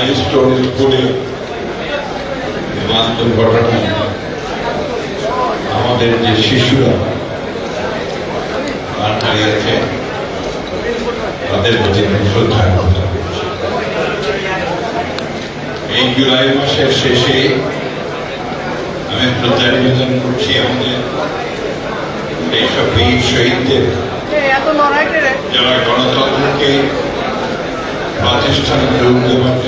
Milestone স্কুলে বিমান দুর্ঘটনায় আমাদের যে শিশুরা প্রাণ হারিয়েছে তাদের প্রতি শ্রদ্ধা এই জুলাই মাসের শেষে আমি শ্রদ্ধা নিবেদন করছি আমাদের এইসব বীর শহীদদের যারা গণতন্ত্রকে প্রাতিষ্ঠানিক রূপ দেওয়ার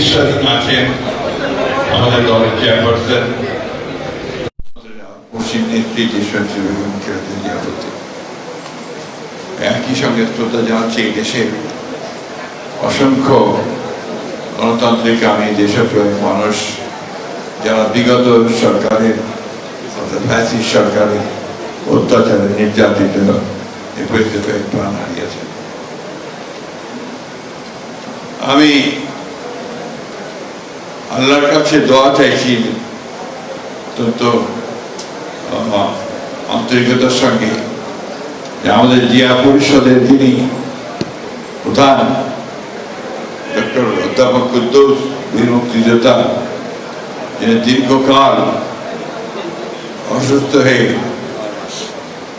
আহ, আছেন আমাদের দলের চেয়ারপারসন একই সঙ্গে শ্রদ্ধা জানাচ্ছি এই দেশের অসংখ্য গণতান্ত্রিক আমি দেশপ্রেমী মানুষ যারা বিগত সরকারের অর্থাৎ ফ্যাসিস সরকারের অত্যাচারে নির্যাতিত প্রাণ হারিয়েছেন আমি আল্লাহর কাছে দোয়া চাইছি। অত্যন্ত আন্তরিকতার সঙ্গে যে আমাদের জিয়া পরিষদের যিনি প্রধান ডক্টর অধ্যাপক কুদ্দুস বীর মুক্তিযোদ্ধা, যিনি দীর্ঘকাল অসুস্থ হয়ে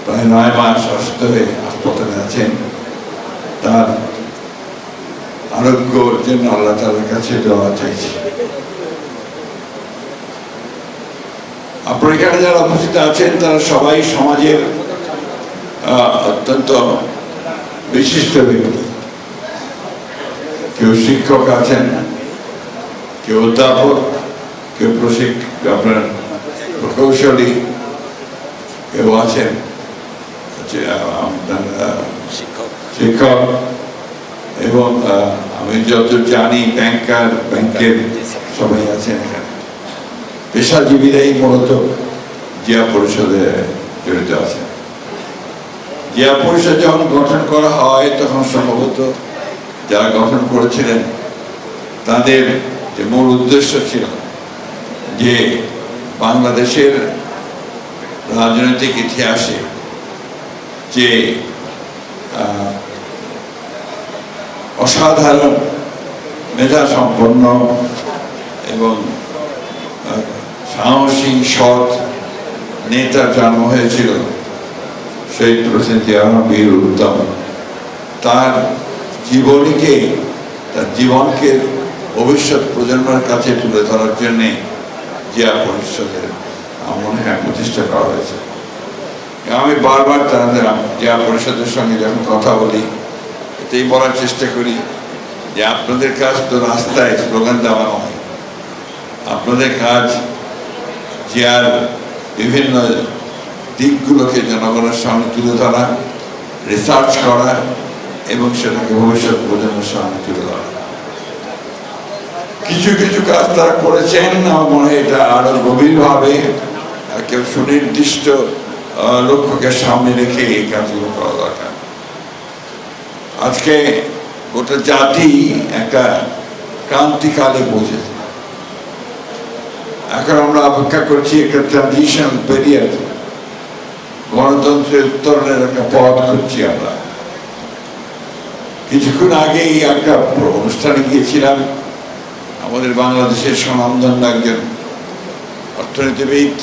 প্রায় নয় মাস অসুস্থ হয়ে হাসপাতালে আছেন, তার আরোগ্যর জন্য আল্লাহ তালার কাছে দেওয়া চাইছি। আপনার এখানে যারা উপস্থিত আছেন তারা সবাই সমাজের অত্যন্ত বিশিষ্ট ব্যক্তি। কেউ শিক্ষক আছেন কেউ অধ্যাপক কেউ প্রশিক্ষক আপনার প্রকৌশলী কেউ আছেন। আপনার শিক্ষক। এবং আমি যত জানি ব্যাংকার ব্যাংকের সবাই আছেন। পেশাজীবীরাই মূলত জিয়া পরিষদে জড়িত আছে। জিয়া পরিষদ যখন গঠন করা হয়, তখন সম্ভবত যারা গঠন করেছিলেন, তাদের যে মূল উদ্দেশ্য ছিল যে বাংলাদেশের রাজনৈতিক ইতিহাসে যে অসাধারণ মেধা সম্পন্ন এবং সাহসী সৎ নেতার জন্ম হয়েছিল প্রেসিডেন্ট জিয়াউর বীর উত্তম তার জীবনীকে, তার জীবনকে ভবিষ্যৎ প্রজন্মের কাছে তুলে ধরার জন্যে জিয়া পরিষদের মনে হয়, প্রতিষ্ঠা করা হয়েছে। আমি বারবার তাদের জিয়া পরিষদের সঙ্গে যখন কথা বলি, এতেই বলার চেষ্টা করি যে আপনাদের কাজ তো রাস্তায় স্লোগান দেওয়া নয়। আপনাদের কাজ জিয়ার বিভিন্ন দিকগুলোকে জনগণের সামনে তুলে ধরা রিসার্চ করা এবং সেটাকে ভবিষ্যৎ প্রজন্মের সামনে তুলে ধরা। কিছু কিছু কাজ তারা করেছেন, আমার মনে হয় এটা আরও গভীরভাবে কেউ সুনির্দিষ্ট লক্ষ্যকে সামনে রেখে এই কাজগুলো করা দরকার। আজকে গোটা জাতি একটা ক্রান্তিকালে পৌঁছেছে। এখন আমরা অপেক্ষা করছি একটা ট্রানজিশন পেরিয়ড গণতন্ত্রের উত্তরণের একটা পথ খুঁজছি আমরা। কিছুক্ষণ আগেই একটা অনুষ্ঠানে গিয়েছিলাম, আমাদের বাংলাদেশের স্বনামধন্য একজন অর্থনীতিবিদ,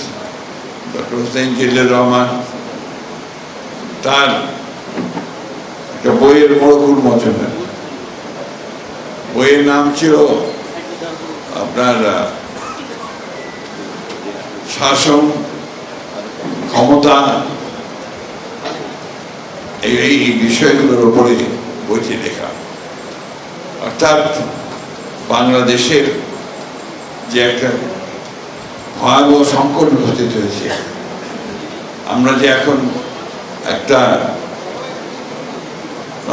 ডক্টর হোসেন জিল্লুর রহমান। তার একটা বইয়ের মোড়ক উন্মোচন বইয়ের নাম ছিল আপনার শাসন, ক্ষমতা, এই বিষয়গুলোর উপরে বইটি লেখা। অর্থাৎ বাংলাদেশের যে একটা ভয়াবহ সংকট উপস্থিত হয়েছে, আমরা যে এখন একটা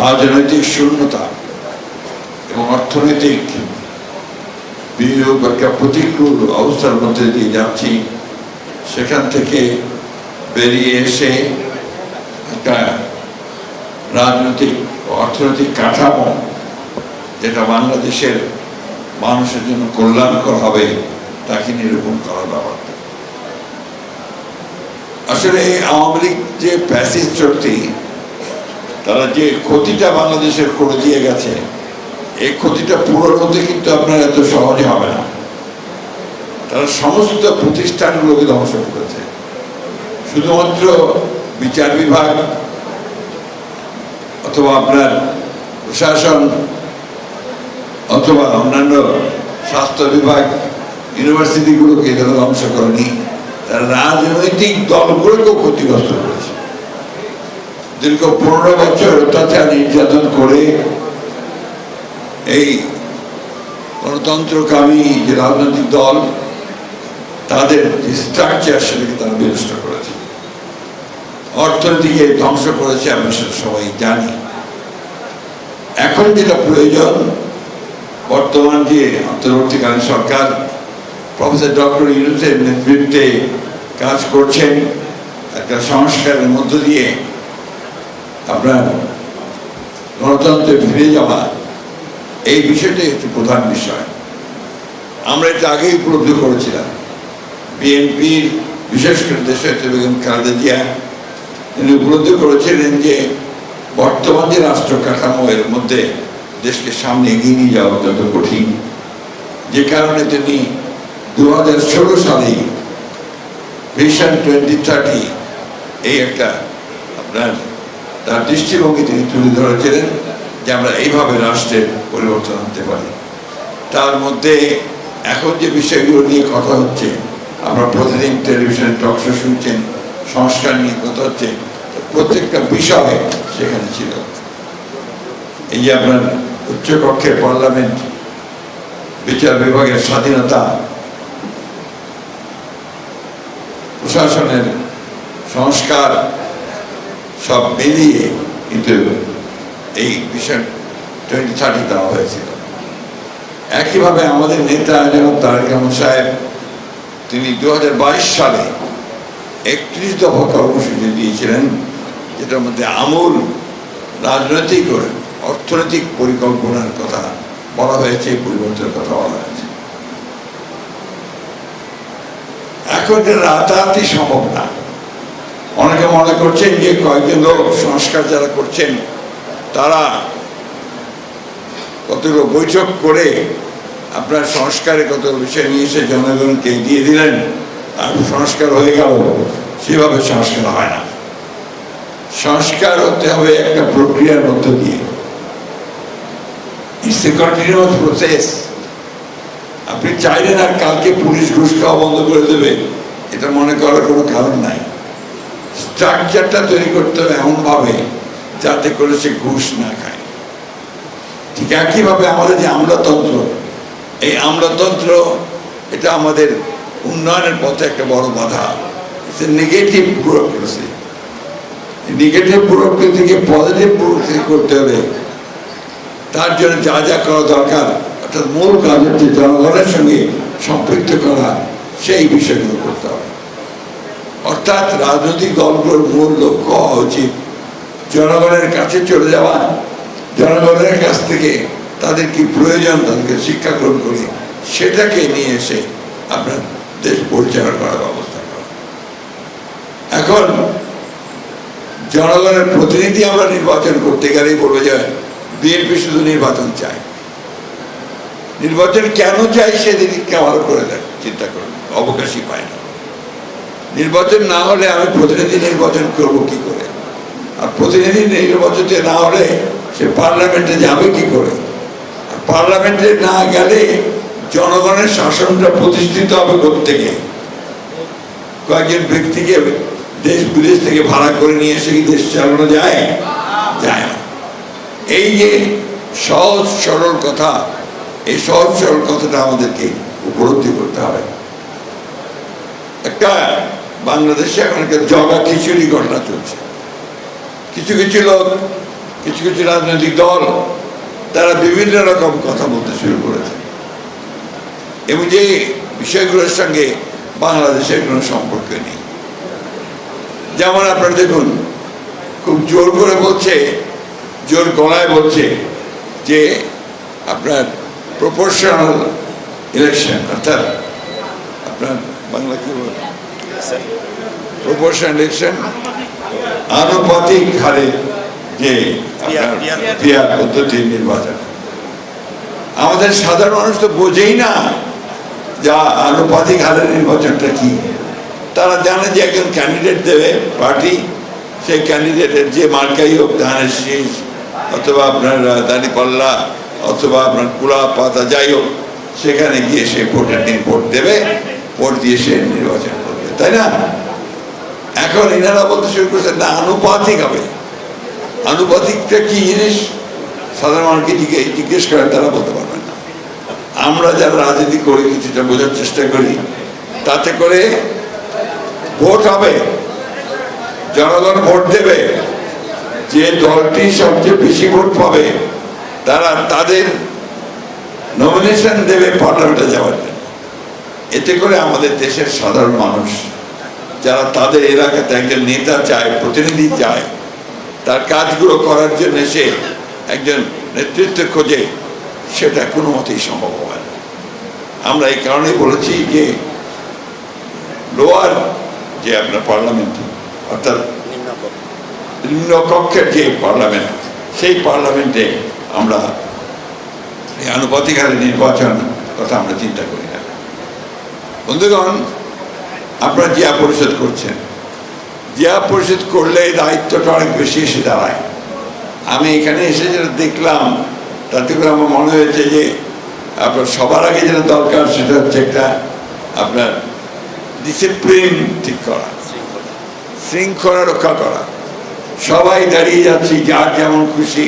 রাজনৈতিক শূন্যতা এবং অর্থনৈতিক বিনিয়োগ একটা প্রতিকূল অবস্থার মধ্যে দিয়ে যাচ্ছি সেখান থেকে বেরিয়ে এসে একটা রাজনৈতিক অর্থনৈতিক কাঠামো যেটা বাংলাদেশের মানুষের জন্য কল্যাণকর হবে, তাকে নিরূপণ করার ব্যাপারটা। আসলে এই আওয়ামী লীগ যে প্যাসিভ শক্তি, তারা যে ক্ষতিটা বাংলাদেশের করে দিয়ে গেছে, এই ক্ষতিটা পূরণ হতে কিন্তু আপনার এত সহজে হবে না। তারা সমস্ত প্রতিষ্ঠানগুলোকে ধ্বংস করেছে। শুধুমাত্র বিচার বিভাগ অথবা আপনার প্রশাসন অথবা অন্যান্য স্বাস্থ্য বিভাগ, ইউনিভার্সিটিগুলোকে তারা ধ্বংস করেনি। তারা রাজনৈতিক দলগুলোকেও ক্ষতিগ্রস্ত করেছে। দীর্ঘ পনেরো বছর অত্যাচার নির্যাতন করে এই গণতন্ত্রকামী যে রাজনৈতিক দল তাদের স্ট্রাকচার সেটাকে তারা বিনষ্ট করেছে। অর্থনীতিকে ধ্বংস করেছে, আমরা সেটা সবাই জানি। এখন যেটা প্রয়োজন, বর্তমান যে অন্তর্বর্তীকালীন সরকার, প্রফেসর ডক্টর ইউনুসের নেতৃত্বে কাজ করছেন, একটা সংস্কারের মধ্য দিয়ে আপনার গণতন্ত্রে ফিরে যাওয়া, এই বিষয়টাই একটি প্রধান বিষয়। আমরা এটা আগেই উপলব্ধি করেছিলাম। বিএনপির বিশেষ করে দেশায়িত বেগম খালেদা জিয়া, তিনি উপলব্ধি করেছিলেন যে বর্তমান যে রাষ্ট্র কাঠামো, এর মধ্যে দেশকে সামনে এগিয়ে নিয়ে যাওয়া অত্যন্ত কঠিন, যে কারণে তিনি দু হাজার ষোলো সালেই ভিশন টোয়েন্টি থার্টি এই একটা আপনার, তার দৃষ্টিভঙ্গি তিনি তুলে ধরেছিলেন যে আমরা এইভাবে রাষ্ট্রের পরিবর্তন আনতে পারি। তার মধ্যে এখন যে বিষয়গুলো নিয়ে কথা হচ্ছে আমরা প্রতিদিন টেলিভিশনে টক শো শুনছেন সংস্কার নিয়ে কথা হচ্ছে। প্রত্যেকটা বিষয় সেখানে ছিল। এই যে আপনার উচ্চকক্ষের পার্লামেন্ট, বিচার বিভাগের স্বাধীনতা, প্রশাসনের সংস্কার, সব মিলিয়ে কিন্তু এই বিষয় টোয়েন্টি থার্টি দেওয়া হয়েছিল। একইভাবে আমাদের নেতা যেমন তারেক রহমান সাহেব তিনি দু হাজার বাইশ সালে একত্রিশ দফা কর্মসূচি দিয়েছিলেন, যেটার মধ্যে আমূল রাজনৈতিক অর্থনৈতিক পরিকল্পনার কথা বলা হয়েছে, পরিবর্তনের কথা বলা হয়েছে। এখন এটা রাতারাতি সম্ভব না অনেকে মনে করছেন যে কয়েকজন লোক সংস্কার যারা করছেন, তারা কতগুলো বৈঠক করে আপনার সংস্কারে কত বিষয় নিয়ে এসে জনগণকে দিয়ে দিলেন আর সংস্কার হয়ে গেল। সেভাবে সংস্কার হয় না। সংস্কার হতে হবে একটা প্রক্রিয়ার মধ্য দিয়ে। ইটস এ কন্টিনিউয়াস প্রসেস আপনি চাইলেন আর কালকে পুলিশ ঘুষ খাওয়া বন্ধ করে দেবে, এটা মনে করার কোনো কারণ নাই। স্ট্রাকচারটা তৈরি করতে হবে এমনভাবে, যাতে করে সে ঘুষ না খায়। ঠিক একইভাবে আমাদের যে আমলাতন্ত্র এই আমলাতন্ত্র এটা আমাদের উন্নয়নের পথে একটা বড় বাধা। নেগেটিভ ব্যুরোক্রেসি নেগেটিভ ব্যুরোক্রেসিকে পজিটিভ ব্যুরোক্রেসি করতে হবে তার জন্য যা যা করা দরকার, অর্থাৎ মূল কাজ হচ্ছে জনগণের সঙ্গে সম্পৃক্ত করা, সেই বিষয়গুলো করতে হবে। অর্থাৎ রাজনৈতিক দলগুলোর মূল লক্ষ্য হওয়া উচিত। জনগণের কাছে চলে যাওয়া, জনগণের কাছ থেকে তাদের কি প্রয়োজন? তাদেরকে শিক্ষা গ্রহণ করে। সেটাকে নিয়ে এসে আপনার দেশ পরিচালনা করার ব্যবস্থা করা। এখন জনগণের প্রতিনিধি আমরা নির্বাচন করতে গেলেই বলব যে বিএনপি শুধু নির্বাচন চায়। নির্বাচন কেন চাই সেদিকে ভালো করে দেখ চিন্তা করুন, অবকাশই পায় না। নির্বাচন না হলে আমি প্রতিনিধি নির্বাচন করব কি করে? আর প্রতিনিধি নির্বাচনে না হলে সে পার্লামেন্টে যাবে কি করে? পার্লামেন্টে না গেলে জনগণের শাসনটা প্রতিষ্ঠিত হবে থেকে? কয়েকজন ব্যক্তিকে দেশ বিদেশ থেকে ভাড়া করে নিয়ে এসে কি দেশ চালানো যায়? যায় না। এই যে সহজ সরল কথা, এই সহজ সরল কথাটা আমাদেরকে উপলব্ধি করতে হবে। একটা বাংলাদেশে এখন একটা জগা খিচুড়ি ঘটনা চলছে। কিছু কিছু লোক, কিছু কিছু রাজনৈতিক দল তারা বিভিন্ন রকম কথা বলতে শুরু করেছে। এবং যে বিষয়গুলোর সঙ্গে বাংলাদেশের কোনো সম্পর্ক নেই। যেমন আপনারা দেখুন, খুব জোর করে বলছে, জোর গলায় বলছে যে আপনার প্রপোর্শনাল ইলেকশন অর্থাৎ আপনার বাংলা কি প্রপোর্শনাল ইলেকশন আনুপাতিক হারে যে আপনার পিয়ার পদ্ধতির নির্বাচন। আমাদের সাধারণ মানুষ তো বোঝেই না যা আনুপাতিক হারের নির্বাচনটা কি। তারা জানে যে একজন ক্যান্ডিডেট দেবে পার্টি সেই ক্যান্ডিডেটের যে মার্কাই হোক ধানের শীষ অথবা আপনার দাঁড়িপাল্লা অথবা আপনার কুলা পাতা যাই হোক সেখানে গিয়ে সে ভোটের দিন ভোট দেবে ভোট দিয়ে সে নির্বাচন করবে তাই না? এখন এনারা বলতে শুরু করেছে না আনুপাতিক হবে। আনুপাতিকটা কি জিনিস? সাধারণ মানুষকে জিজ্ঞে- জিজ্ঞেস করেন তারা বলতে পারবেন না। আমরা যারা রাজনীতি করি, কিছুটা বোঝার চেষ্টা করি, তাতে করে ভোট হবে। জনগণ ভোট দেবে। যে দলটি সবচেয়ে বেশি ভোট পাবে, তারা তাদের নমিনেশন দেবে পার্লামেন্টে যাওয়ার জন্য। এতে করে আমাদের দেশের সাধারণ মানুষ, যারা তাদের এলাকাতে একজন নেতা চায়, প্রতিনিধি চায় তার কাজগুলো করার জন্য সে একজন নেতৃত্ব খোঁজে, সেটা কোনো মতেই সম্ভব হয় না। আমরা এই কারণে বলেছি যে লোয়ার যে আপনার পার্লামেন্ট, অর্থাৎ নিম্নকক্ষের যে পার্লামেন্ট, সেই পার্লামেন্টে আমরা এই আনুপাতিক হারে নির্বাচন কথা আমরা চিন্তা করি না। বন্ধুগণ, আপনারা জিয়া পরিষদ করছেন জিয়া পরিষদ করলে এই দায়িত্বটা অনেক বেশি এসে দাঁড়ায়। আমি এখানে এসে যেটা দেখলাম, তাতে করে আমার মনে হয়েছে যে আপনার সবার আগে যেটা দরকার সেটা হচ্ছে একটা আপনার ডিসিপ্লিন ঠিক করা, শৃঙ্খলা রক্ষা করা। সবাই দাঁড়িয়ে যাচ্ছি, যার যেমন খুশি,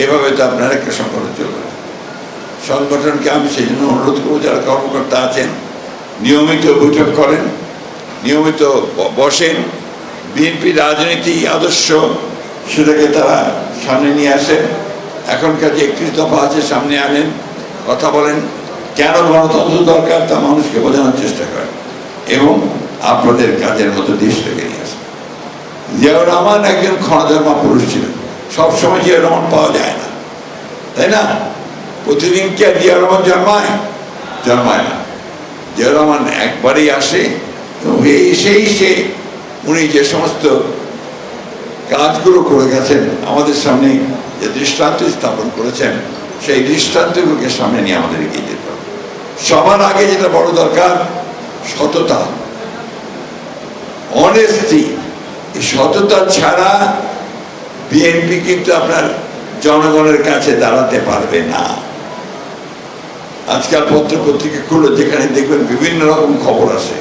এইভাবে তো আপনার একটা সংগঠন চলবে না। সংগঠনকে আমি সেই জন্য অনুরোধ করব, যারা কর্মকর্তা আছেন, নিয়মিত বৈঠক করেন, নিয়মিত বসেন বিএনপি রাজনীতি, আদর্শ, সেটাকে তারা সামনে নিয়ে আসেন। এখনকার যে একত্রিশ দফা আছে, সামনে আনেন, কথা বলেন। কেন গণতন্ত্র দরকার, তা মানুষকে বোঝানোর চেষ্টা করেন এবং আপনাদের কাজের মতো দেশটাকে নিয়ে আসেন। জিয়াউর রহমান একজন ক্ষণধর্মা পুরুষ ছিলেন। সবসময় জিয়াউর রহমান পাওয়া যায় না। তাই না? প্রতিদিন কি আর জিয়াউর রহমান জন্মায়? জন্মায় না। জিয়াউর রহমান একবারেই আসে এবং এসেই সে উনি যে সমস্ত কাজগুলো করে গেছেন, আমাদের সামনে যে দৃষ্টান্ত স্থাপন করেছেন, সেই দৃষ্টান্তগুলোকে সামনে নিয়ে আমাদের এগিয়ে যেতে হবে। সবার আগে যেটা বড় দরকার, সততা। অনেস্টি এই সততা ছাড়া বিএনপি কিন্তু আপনার জনগণের কাছে দাঁড়াতে পারবে না। আজকাল পত্র পত্রিকা খুলে যেখানে দেখবেন বিভিন্ন রকম খবর আসে।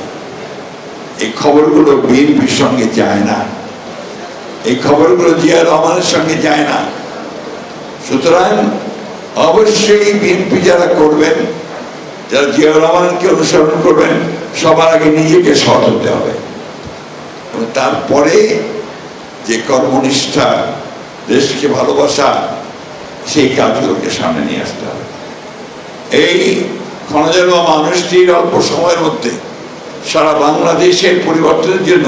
এই খবরগুলো বিএনপির সঙ্গে যায় না। এই খবরগুলো জিয়া রহমানের সঙ্গে যায় না। সুতরাং অবশ্যই বিএনপি যারা করবেন, যারা জিয়া রহমানকে অনুসরণ করবেন, সবার আগে নিজেকে সৎ হতে হবে। তারপরে যে কর্মনিষ্ঠা, দেশকে ভালোবাসা, সেই কাজগুলোকে সামনে নিয়ে আসতে হবে। এই ক্ষণজন্ম মানুষটির অল্প সময়ের মধ্যে সারা বাংলাদেশের পরিবর্তনের জন্য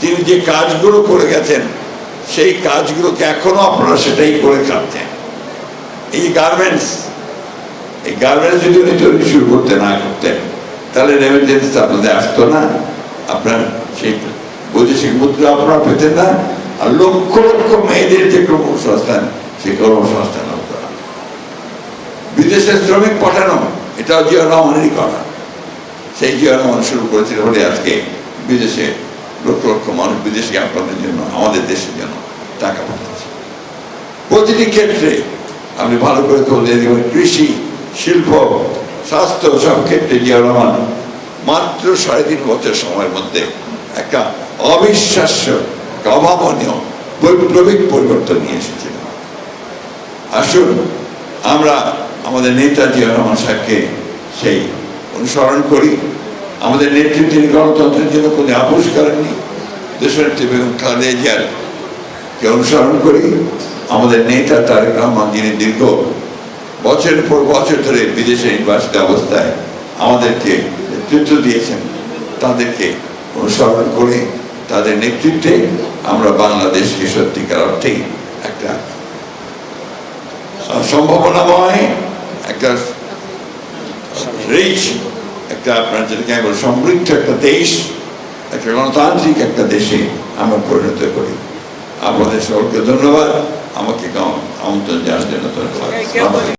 তিনি যে কাজগুলো করে গেছেন, সেই কাজগুলোকে এখনও আপনারা সেটাই করে খাচ্ছেন এই গার্মেন্টস এই গার্মেন্টস যদি উনি তৈরি শুরু করতে না করতেন, তাহলে রেমিটেন্স আপনাদের আসতো না। আপনার সেই বৈদেশিক মুদ্রা আপনারা পেতেন না। আর লক্ষ লক্ষ মেয়েদের যে কর্মসংস্থান, সেই কর্মসংস্থান হতো না। বিদেশে শ্রমিক পাঠানো, এটাও জিয়া রহমানেরই করা। সেই জিয়া রহমান শুরু করেছিল বলে আজকে বিদেশে লক্ষ লক্ষ মানুষ বিদেশে আপনাদের জন্য, আমাদের দেশের জন্য টাকা পাঠাচ্ছে। প্রতিটি ক্ষেত্রে আপনি ভালো করে তুলে দেবেন। কৃষি, শিল্প, স্বাস্থ্য সব ক্ষেত্রে জিয়া রহমান, মাত্র সাড়ে তিন বছর সময়ের মধ্যে একটা অবিশ্বাস্য অভাবনীয় বৈপ্লবিক পরিবর্তন নিয়ে এসেছিল। আসুন আমরা আমাদের নেতা জিয়া রহমান সাহেবকে সেই অনুসরণ করি। আমাদের নেতৃত্ব তিনি গণতন্ত্রের জন্য কোনো আপোষ করেননি দেশের বেগম খালেদা জিয়ার কে অনুসরণ করি আমাদের নেতা তারেক রহমান, যিনি দীর্ঘ বছরের পর বছর ধরে বিদেশে নির্বাসিত অবস্থায় আমাদেরকে নেতৃত্ব দিয়েছেন, তাদেরকে অনুসরণ করে তাদের নেতৃত্বে আমরা বাংলাদেশকে সত্যিকার অর্থেই একটা সম্ভাবনাময়, একটা রিচ একটা আপনার যেটাকে আমি বলি সমৃদ্ধ একটা দেশ একটা গণতান্ত্রিক একটা দেশে আমরা পরিণত করি। আপনাদের সকলকে ধন্যবাদ। আমাকে আমন্ত্রণ জানার জন্য ধন্যবাদ।